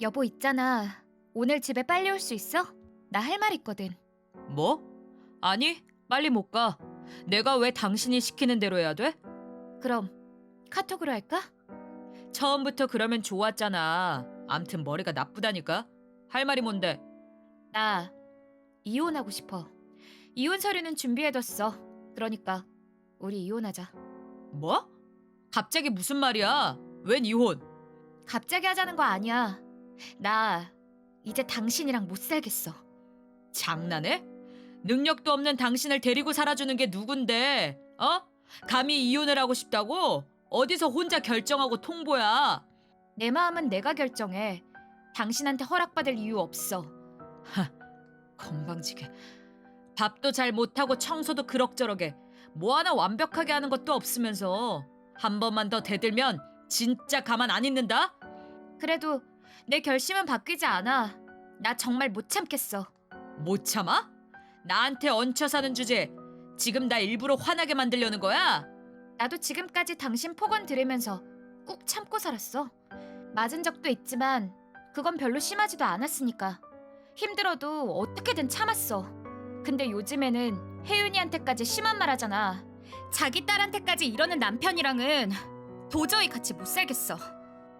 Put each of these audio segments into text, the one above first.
여보 있잖아. 오늘 집에 빨리 올 수 있어? 나 할 말 있거든. 뭐? 아니, 빨리 못 가. 내가 왜 당신이 시키는 대로 해야 돼? 그럼 카톡으로 할까? 처음부터 그러면 좋았잖아. 암튼 머리가 나쁘다니까. 할 말이 뭔데? 나 이혼하고 싶어. 이혼 서류는 준비해뒀어. 그러니까 우리 이혼하자. 뭐? 갑자기 무슨 말이야? 웬 이혼? 갑자기 하자는 거 아니야. 나 이제 당신이랑 못 살겠어. 장난해? 능력도 없는 당신을 데리고 살아주는 게 누군데? 어? 감히 이혼을 하고 싶다고? 어디서 혼자 결정하고 통보야? 내 마음은 내가 결정해. 당신한테 허락받을 이유 없어. 건방지게. 밥도 잘 못하고 청소도 그럭저럭해. 뭐 하나 완벽하게 하는 것도 없으면서 한 번만 더 대들면 진짜 가만 안 있는다? 그래도 내 결심은 바뀌지 않아. 나 정말 못 참겠어. 못 참아? 나한테 얹혀 사는 주제 지금 나 일부러 화나게 만들려는 거야? 나도 지금까지 당신 폭언 들으면서 꾹 참고 살았어. 맞은 적도 있지만 그건 별로 심하지도 않았으니까. 힘들어도 어떻게든 참았어. 근데 요즘에는 혜윤이한테까지 심한 말 하잖아. 자기 딸한테까지 이러는 남편이랑은 도저히 같이 못 살겠어.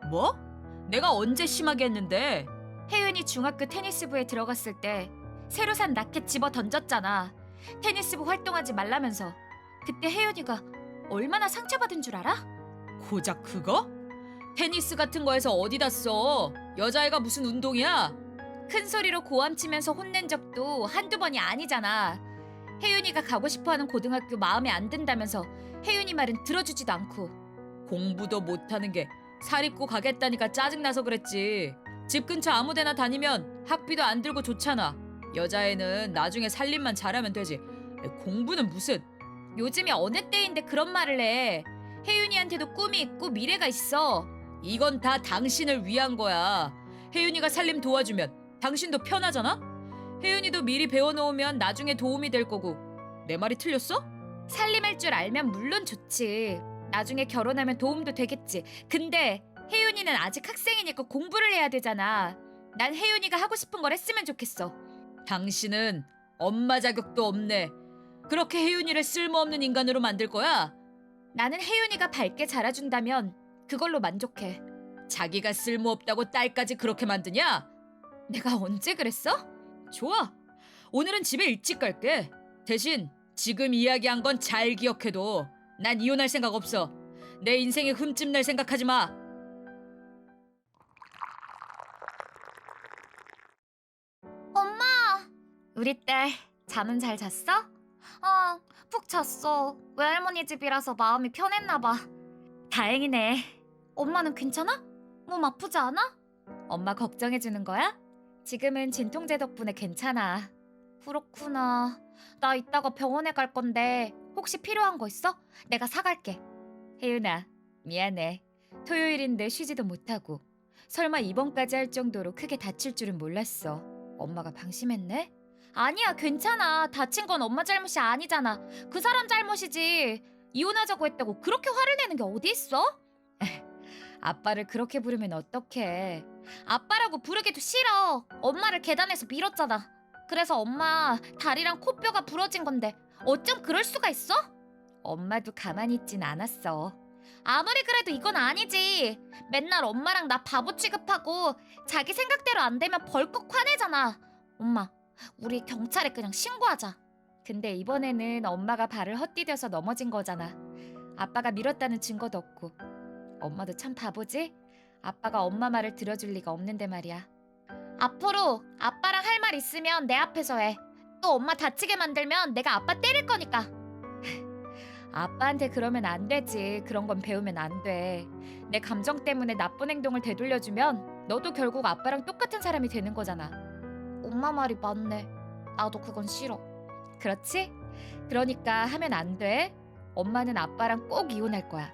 뭐? 내가 언제 심하게 했는데? 혜윤이 중학교 테니스부에 들어갔을 때 새로 산 라켓 집어 던졌잖아. 테니스부 활동하지 말라면서. 그때 혜윤이가 얼마나 상처받은 줄 알아? 고작 그거? 테니스 같은 거에서 어디다 써? 여자애가 무슨 운동이야? 큰 소리로 고함 치면서 혼낸 적도 한두 번이 아니잖아. 혜윤이가 가고 싶어하는 고등학교 마음에 안 든다면서 혜윤이 말은 들어주지도 않고 공부도 못하는 게 사립고 가겠다니까 짜증나서 그랬지. 집 근처 아무데나 다니면 학비도 안 들고 좋잖아. 여자애는 나중에 살림만 잘하면 되지. 공부는 무슨? 요즘이 어느 때인데 그런 말을 해. 혜윤이한테도 꿈이 있고 미래가 있어. 이건 다 당신을 위한 거야. 혜윤이가 살림 도와주면 당신도 편하잖아? 혜윤이도 미리 배워놓으면 나중에 도움이 될 거고. 내 말이 틀렸어? 살림할 줄 알면 물론 좋지. 나중에 결혼하면 도움도 되겠지. 근데 혜윤이는 아직 학생이니까 공부를 해야 되잖아. 난 혜윤이가 하고 싶은 걸 했으면 좋겠어. 당신은 엄마 자격도 없네. 그렇게 혜윤이를 쓸모없는 인간으로 만들 거야? 나는 혜윤이가 밝게 자라준다면 그걸로 만족해. 자기가 쓸모없다고 딸까지 그렇게 만드냐? 내가 언제 그랬어? 좋아. 오늘은 집에 일찍 갈게. 대신 지금 이야기한 건 잘 기억해도 난 이혼할 생각 없어. 내 인생에 흠집 낼 생각하지 마. 엄마! 우리 딸 잠은 잘 잤어? 어, 푹 잤어. 외할머니 집이라서 마음이 편했나 봐. 다행이네. 엄마는 괜찮아? 몸 아프지 않아? 엄마 걱정해 주는 거야? 지금은 진통제 덕분에 괜찮아. 그렇구나. 나 이따가 병원에 갈 건데 혹시 필요한 거 있어? 내가 사갈게. 혜윤아, 미안해. 토요일인데 쉬지도 못하고 설마 입원까지 할 정도로 크게 다칠 줄은 몰랐어. 엄마가 방심했네? 아니야, 괜찮아. 다친 건 엄마 잘못이 아니잖아. 그 사람 잘못이지. 이혼하자고 했다고 그렇게 화를 내는 게 어디 있어? 아빠를 그렇게 부르면 어떡해. 아빠라고 부르기도 싫어. 엄마를 계단에서 밀었잖아. 그래서 엄마 다리랑 코뼈가 부러진 건데 어쩜 그럴 수가 있어? 엄마도 가만히 있진 않았어. 아무리 그래도 이건 아니지. 맨날 엄마랑 나 바보 취급하고 자기 생각대로 안 되면 벌컥 화내잖아. 엄마, 우리 경찰에 그냥 신고하자. 근데 이번에는 엄마가 발을 헛디뎌서 넘어진 거잖아. 아빠가 밀었다는 증거도 없고. 엄마도 참 바보지? 아빠가 엄마 말을 들어줄 리가 없는데 말이야. 앞으로 아빠랑 할 말 있으면 내 앞에서 해. 또 엄마 다치게 만들면 내가 아빠 때릴 거니까. 아빠한테 그러면 안 되지. 그런 건 배우면 안 돼. 내 감정 때문에 나쁜 행동을 되돌려주면 너도 결국 아빠랑 똑같은 사람이 되는 거잖아. 엄마 말이 맞네. 나도 그건 싫어. 그렇지? 그러니까 하면 안 돼. 엄마는 아빠랑 꼭 이혼할 거야.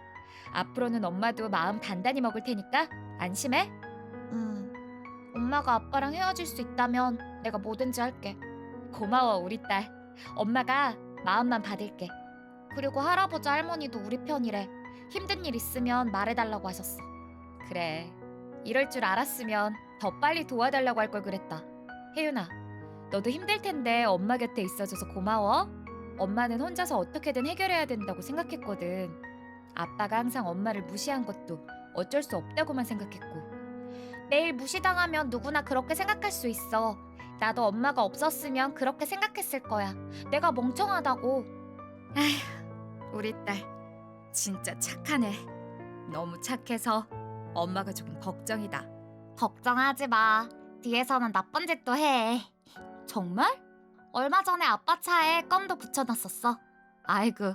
앞으로는 엄마도 마음 단단히 먹을 테니까 안심해. 음. 엄마가 아빠랑 헤어질 수 있다면 내가 뭐든지 할게. 고마워, 우리 딸. 엄마가 마음만 받을게. 그리고 할아버지 할머니도 우리 편이래. 힘든 일 있으면 말해달라고 하셨어. 그래. 이럴 줄 알았으면 더 빨리 도와달라고 할 걸 그랬다. 혜윤아, 너도 힘들 텐데 엄마 곁에 있어줘서 고마워. 엄마는 혼자서 어떻게든 해결해야 된다고 생각했거든. 아빠가 항상 엄마를 무시한 것도 어쩔 수 없다고만 생각했고. 매일 무시당하면 누구나 그렇게 생각할 수 있어. 나도 엄마가 없었으면 그렇게 생각했을 거야. 내가 멍청하다고. 우리 딸 진짜 착하네. 너무 착해서 엄마가 조금 걱정이다. 걱정하지 마. 뒤에서는 나쁜 짓도 해. 정말? 얼마 전에 아빠 차에 껌도 붙여놨었어. 아이고,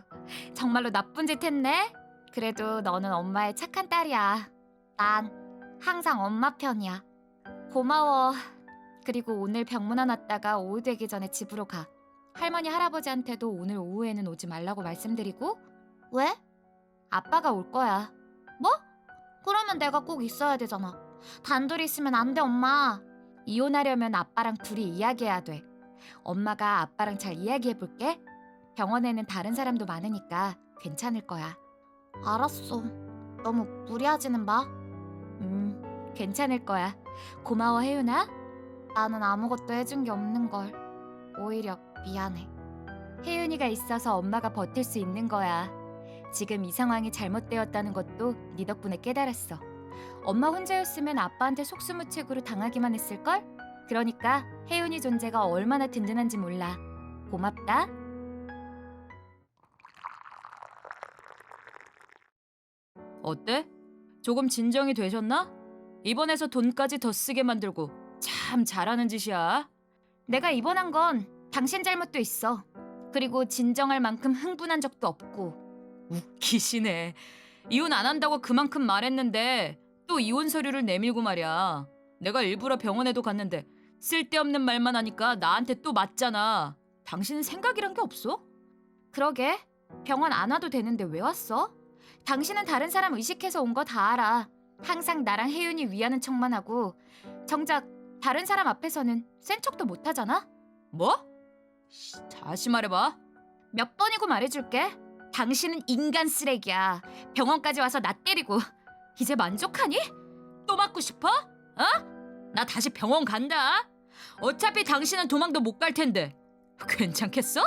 정말로 나쁜 짓 했네. 그래도 너는 엄마의 착한 딸이야. 난 항상 엄마 편이야. 고마워. 그리고 오늘 병문안 왔다가 오후 되기 전에 집으로 가. 할머니 할아버지한테도 오늘 오후에는 오지 말라고 말씀드리고. 왜? 아빠가 올 거야. 뭐? 그러면 내가 꼭 있어야 되잖아. 단둘이 있으면 안 돼, 엄마. 이혼하려면 아빠랑 둘이 이야기해야 돼. 엄마가 아빠랑 잘 이야기해 볼게. 병원에는 다른 사람도 많으니까 괜찮을 거야. 알았어. 너무 무리하지는 마. 음, 괜찮을 거야. 고마워, 혜윤아. 나는 아무것도 해준 게 없는 걸. 오히려 미안해. 혜윤이가 있어서 엄마가 버틸 수 있는 거야. 지금 이 상황이 잘못되었다는 것도 네 덕분에 깨달았어. 엄마 혼자였으면 아빠한테 속수무책으로 당하기만 했을걸? 그러니까 혜윤이 존재가 얼마나 든든한지 몰라. 고맙다. 어때? 조금 진정이 되셨나? 이번에서 돈까지 더 쓰게 만들고 참 잘하는 짓이야. 내가 입원한 건 당신 잘못도 있어. 그리고 진정할 만큼 흥분한 적도 없고. 웃기시네. 이혼 안 한다고 그만큼 말했는데 또 이혼 서류를 내밀고 말이야. 내가 일부러 병원에도 갔는데 쓸데없는 말만 하니까 나한테 또 맞잖아. 당신은 생각이란 게 없어? 그러게. 병원 안 와도 되는데 왜 왔어? 당신은 다른 사람 의식해서 온 거 다 알아. 항상 나랑 혜윤이 위하는 척만 하고 정작 다른 사람 앞에서는 센 척도 못 하잖아. 뭐? 씨, 다시 말해봐. 몇 번이고 말해줄게. 당신은 인간 쓰레기야. 병원까지 와서 나 때리고 이제 만족하니? 또 맞고 싶어? 어? 나 다시 병원 간다. 어차피 당신은 도망도 못 갈 텐데. 괜찮겠어?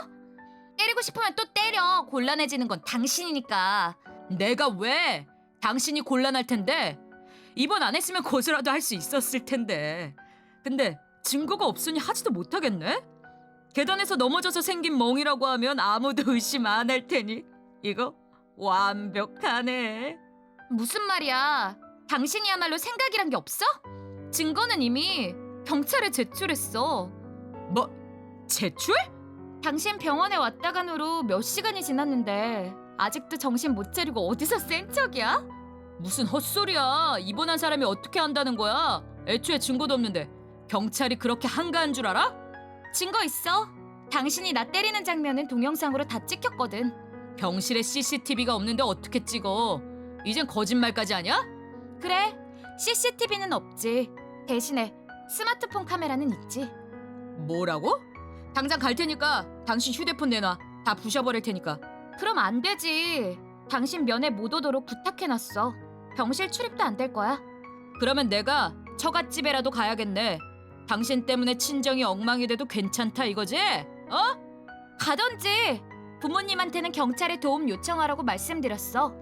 때리고 싶으면 또 때려. 곤란해지는 건 당신이니까. 내가 왜? 당신이 곤란할 텐데. 입원 안 했으면 고소라도 할 수 있었을 텐데. 근데 증거가 없으니 하지도 못하겠네. 계단에서 넘어져서 생긴 멍이라고 하면 아무도 의심 안 할 테니 이거 완벽하네. 무슨 말이야? 당신이야말로 생각이란 게 없어? 증거는 이미 경찰에 제출했어. 뭐 제출? 당신 병원에 왔다 간 후로 몇 시간이 지났는데 아직도 정신 못 차리고 어디서 센 척이야? 무슨 헛소리야. 입원한 사람이 어떻게 한다는 거야? 애초에 증거도 없는데 경찰이 그렇게 한가한 줄 알아? 증거 있어. 당신이 나 때리는 장면은 동영상으로 다 찍혔거든. 병실에 CCTV가 없는데 어떻게 찍어? 이젠 거짓말까지 하냐? 그래, CCTV는 없지. 대신에 스마트폰 카메라는 있지. 뭐라고? 당장 갈 테니까 당신 휴대폰 내놔. 다 부셔버릴 테니까. 그럼 안 되지. 당신 면회 못 오도록 부탁해놨어. 병실 출입도 안 될 거야. 그러면 내가 처갓집에라도 가야겠네. 당신 때문에 친정이 엉망이 돼도 괜찮다 이거지? 어? 가던지 부모님한테는 경찰에 도움 요청하라고 말씀드렸어.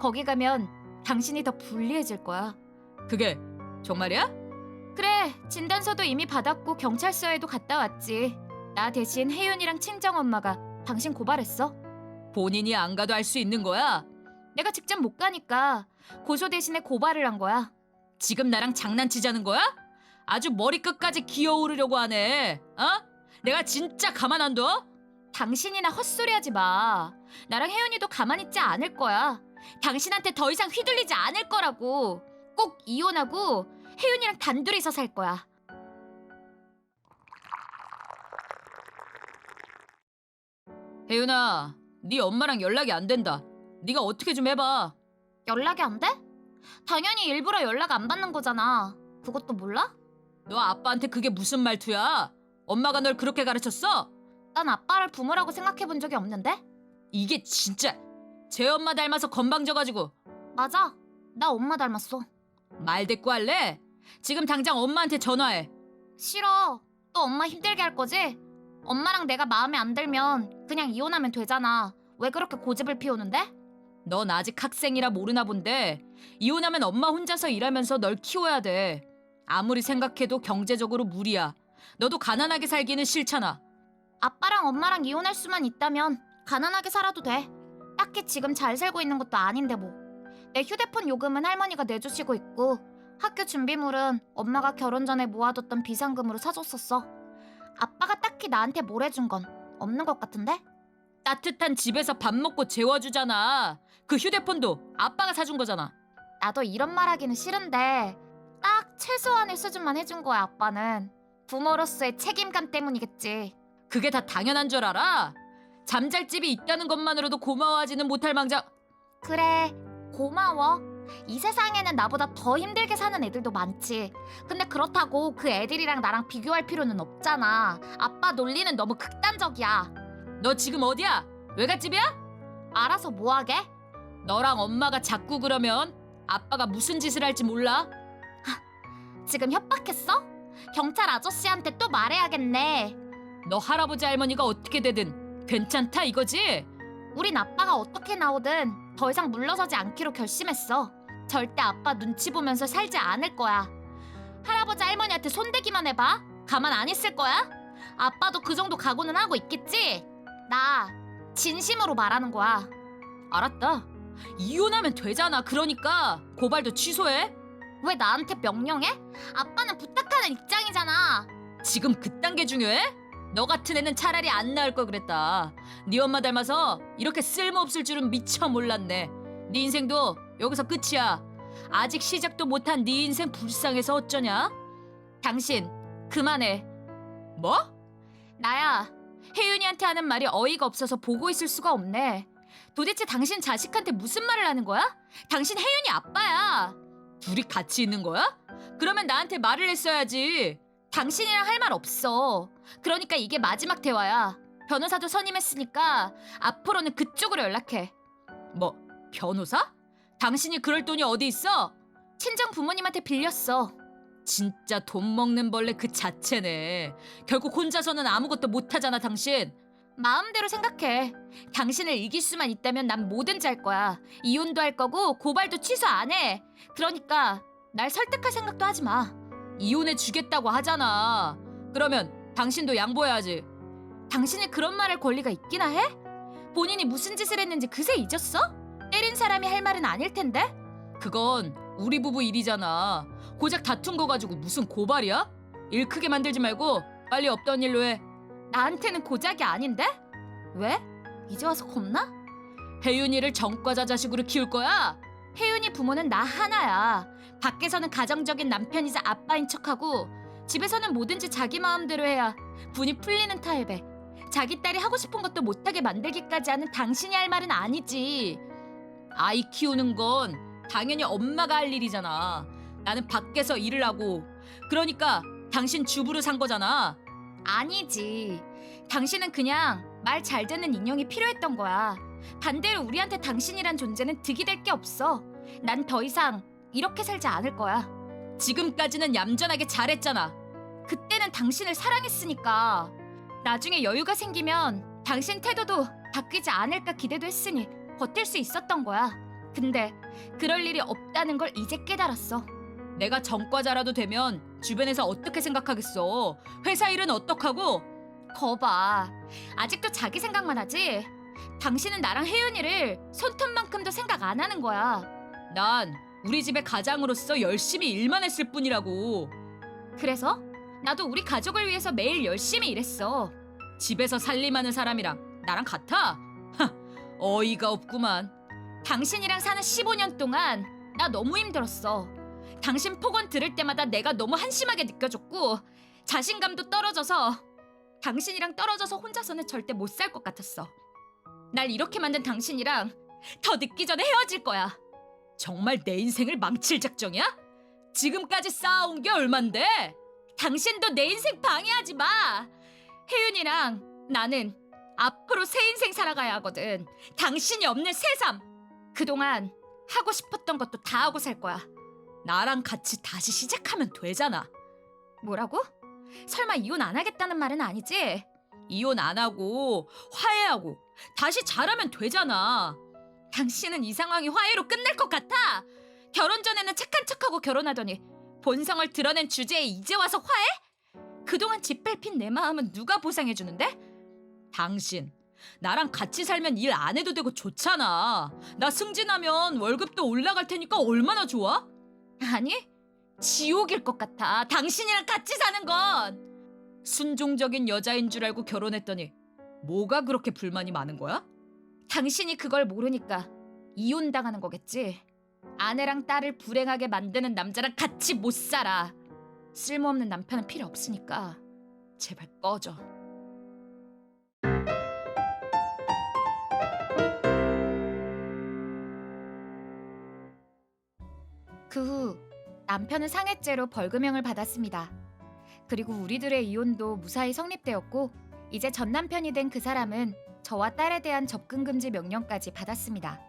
거기 가면 당신이 더 불리해질 거야. 그게 정말이야? 그래, 진단서도 이미 받았고 경찰서에도 갔다 왔지. 나 대신 혜윤이랑 친정 엄마가 당신 고발했어. 본인이 안 가도 알수 있는 거야? 내가 직접 못 가니까 고소 대신에 고발을 한 거야. 지금 나랑 장난치자는 거야? 아주 머리끝까지 기어오르려고 하네. 어? 내가 진짜 가만 안 둬? 당신이나 헛소리하지 마. 나랑 혜윤이도 가만히 있지 않을 거야. 당신한테 더 이상 휘둘리지 않을 거라고. 꼭 이혼하고 혜윤이랑 단둘이서 살 거야. 혜윤아, 네 엄마랑 연락이 안 된다. 네가 어떻게 좀 해봐. 연락이 안 돼? 당연히 일부러 연락 안 받는 거잖아. 그것도 몰라? 너 아빠한테 그게 무슨 말투야? 엄마가 널 그렇게 가르쳤어? 난 아빠를 부모라고 생각해 본 적이 없는데? 이게 진짜 제 엄마 닮아서 건방져가지고 맞아. 나 엄마 닮았어. 말 대꾸 할래? 지금 당장 엄마한테 전화해. 싫어. 또 엄마 힘들게 할 거지? 엄마랑 내가 마음에 안 들면 그냥 이혼하면 되잖아. 왜 그렇게 고집을 피우는데? 넌 아직 학생이라 모르나 본데 이혼하면 엄마 혼자서 일하면서 널 키워야 돼. 아무리 생각해도 경제적으로 무리야. 너도 가난하게 살기는 싫잖아. 아빠랑 엄마랑 이혼할 수만 있다면 가난하게 살아도 돼. 딱히 지금 잘 살고 있는 것도 아닌데 뭐. 내 휴대폰 요금은 할머니가 내주시고 있고 학교 준비물은 엄마가 결혼 전에 모아뒀던 비상금으로 사줬었어. 아빠가 딱히 나한테 뭘 해준 건 없는 것 같은데? 따뜻한 집에서 밥 먹고 재워주잖아. 그 휴대폰도 아빠가 사준 거잖아. 나도 이런 말 하기는 싫은데 딱 최소한의 수준만 해준 거야 아빠는. 부모로서의 책임감 때문이겠지. 그게 다 당연한 줄 알아? 잠잘집이 있다는 것만으로도 고마워하지는 못할 망정. 그래 고마워 이 세상에는 나보다 더 힘들게 사는 애들도 많지 근데 그렇다고 그 애들이랑 나랑 비교할 필요는 없잖아 아빠 논리는 너무 극단적이야 너 지금 어디야? 외갓집이야? 알아서 뭐하게? 너랑 엄마가 자꾸 그러면 아빠가 무슨 짓을 할지 몰라. 지금 협박했어? 경찰 아저씨한테 또 말해야겠네 너 할아버지 할머니가 어떻게 되든 괜찮다 이거지? 우린 아빠가 어떻게 나오든 더 이상 물러서지 않기로 결심했어 절대 아빠 눈치 보면서 살지 않을 거야 할아버지 할머니한테 손대기만 해봐 가만 안 있을 거야? 아빠도 그 정도 각오는 하고 있겠지? 나 진심으로 말하는 거야 알았다. 이혼하면 되잖아. 그러니까 고발도 취소해. 왜 나한테 명령해? 아빠는 부탁하는 입장이잖아 지금 그딴 게 중요해? 너 같은 애는 차라리 안 낳을 걸 그랬다. 네 엄마 닮아서 이렇게 쓸모없을 줄은 미처 몰랐네. 네 인생도 여기서 끝이야. 아직 시작도 못한 네 인생 불쌍해서 어쩌냐? 당신 그만해. 뭐? 나야 혜윤이한테 하는 말이 어이가 없어서 보고 있을 수가 없네. 도대체 당신 자식한테 무슨 말을 하는 거야? 당신 혜윤이 아빠야. 둘이 같이 있는 거야? 그러면 나한테 말을 했어야지. 당신이랑 할 말 없어 그러니까 이게 마지막 대화야 변호사도 선임했으니까 앞으로는 그쪽으로 연락해 뭐 변호사? 당신이 그럴 돈이 어디 있어? 친정 부모님한테 빌렸어 진짜 돈 먹는 벌레 그 자체네. 결국 혼자서는 아무것도 못하잖아 당신. 마음대로 생각해. 당신을 이길 수만 있다면 난 뭐든지 할 거야. 이혼도 할 거고 고발도 취소 안 해. 그러니까 날 설득할 생각도 하지 마. 이혼해 주겠다고 하잖아. 그러면 당신도 양보해야지. 당신이 그런 말할 권리가 있기나 해? 본인이 무슨 짓을 했는지 그새 잊었어? 때린 사람이 할 말은 아닐 텐데. 그건 우리 부부 일이잖아. 고작 다툰 거 가지고 무슨 고발이야? 일 크게 만들지 말고 빨리 없던 일로 해. 나한테는 고작이 아닌데? 왜? 이제 와서 겁나? 혜윤이를 전과자 자식으로 키울 거야? 혜윤이 부모는 나 하나야. 밖에서는 가정적인 남편이자 아빠인 척하고 집에서는 뭐든지 자기 마음대로 해야 분이 풀리는 타입에 자기 딸이 하고 싶은 것도 못하게 만들기까지 하는 당신이 할 말은 아니지. 아이 키우는 건 당연히 엄마가 할 일이잖아. 나는 밖에서 일을 하고 그러니까 당신 주부로 산 거잖아. 아니지. 당신은 그냥 말 잘 듣는 인형이 필요했던 거야. 반대로 우리한테 당신이란 존재는 득이 될 게 없어. 난 더 이상 이렇게 살지 않을 거야. 지금까지는 얌전하게 잘했잖아. 그때는 당신을 사랑했으니까. 나중에 여유가 생기면 당신 태도도 바뀌지 않을까 기대도 했으니 버틸 수 있었던 거야. 근데 그럴 일이 없다는 걸 이제 깨달았어. 내가 전과자라도 되면 주변에서 어떻게 생각하겠어? 회사 일은 어떡하고? 거봐. 아직도 자기 생각만 하지. 당신은 나랑 혜윤이를 손톱만큼도 생각 안 하는 거야. 난 우리 집의 가장으로서 열심히 일만 했을 뿐이라고. 그래서 나도 우리 가족을 위해서 매일 열심히 일했어. 집에서 살림하는 사람이랑 나랑 같아? 하, 어이가 없구만. 당신이랑 사는 15년 동안 나 너무 힘들었어. 당신 폭언 들을 때마다 내가 너무 한심하게 느껴졌고 자신감도 떨어져서 당신이랑 떨어져서 혼자서는 절대 못 살 것 같았어. 날 이렇게 만든 당신이랑 더 늦기 전에 헤어질 거야. 정말 내 인생을 망칠 작정이야? 지금까지 쌓아온 게 얼만데? 당신도 내 인생 방해하지 마. 혜윤이랑 나는 앞으로 새 인생 살아가야 하거든. 당신이 없는 새삼. 그동안 하고 싶었던 것도 다 하고 살 거야. 나랑 같이 다시 시작하면 되잖아. 뭐라고? 설마 이혼 안 하겠다는 말은 아니지? 이혼 안 하고 화해하고 다시 잘하면 되잖아. 당신은 이 상황이 화해로 끝날 것 같아. 결혼 전에는 착한 척하고 결혼하더니 본성을 드러낸 주제에 이제 와서 화해? 그동안 짓밟힌 내 마음은 누가 보상해 주는데? 당신 나랑 같이 살면 일 안 해도 되고 좋잖아. 나 승진하면 월급도 올라갈 테니까 얼마나 좋아? 아니, 지옥일 것 같아. 당신이랑 같이 사는 건. 순종적인 여자인 줄 알고 결혼했더니 뭐가 그렇게 불만이 많은 거야? 당신이 그걸 모르니까 이혼 당하는 거겠지. 아내랑 딸을 불행하게 만드는 남자랑 같이 못 살아. 쓸모없는 남편은 필요 없으니까 제발 꺼져. 그 후 남편은 상해죄로 벌금형을 받았습니다. 그리고 우리들의 이혼도 무사히 성립되었고 이제 전 남편이 된 그 사람은 저와 딸에 대한 접근 금지 명령까지 받았습니다.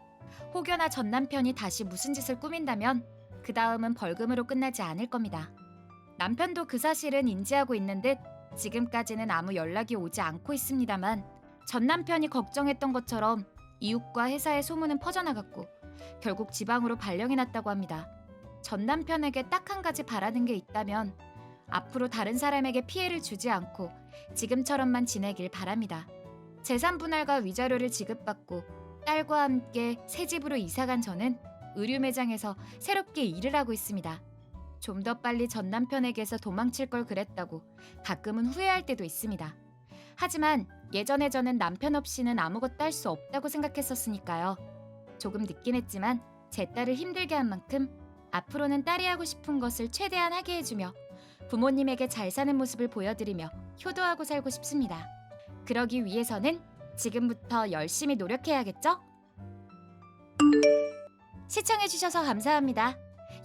혹여나 전 남편이 다시 무슨 짓을 꾸민다면 그 다음은 벌금으로 끝나지 않을 겁니다. 남편도 그 사실은 인지하고 있는 듯 지금까지는 아무 연락이 오지 않고 있습니다만 전 남편이 걱정했던 것처럼 이웃과 회사의 소문은 퍼져나갔고 결국 지방으로 발령이 났다고 합니다. 전 남편에게 딱 한 가지 바라는 게 있다면 앞으로 다른 사람에게 피해를 주지 않고 지금처럼만 지내길 바랍니다. 재산 분할과 위자료를 지급받고 딸과 함께 새 집으로 이사간 저는 의류 매장에서 새롭게 일을 하고 있습니다. 좀 더 빨리 전 남편에게서 도망칠 걸 그랬다고 가끔은 후회할 때도 있습니다. 하지만 예전에 저는 남편 없이는 아무것도 할 수 없다고 생각했었으니까요. 조금 늦긴 했지만 제 딸을 힘들게 한 만큼 앞으로는 딸이 하고 싶은 것을 최대한 하게 해주며 부모님에게 잘 사는 모습을 보여드리며 효도하고 살고 싶습니다. 그러기 위해서는 지금부터 열심히 노력해야겠죠? 시청해주셔서 감사합니다.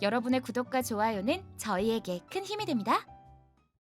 여러분의 구독과 좋아요는 저희에게 큰 힘이 됩니다.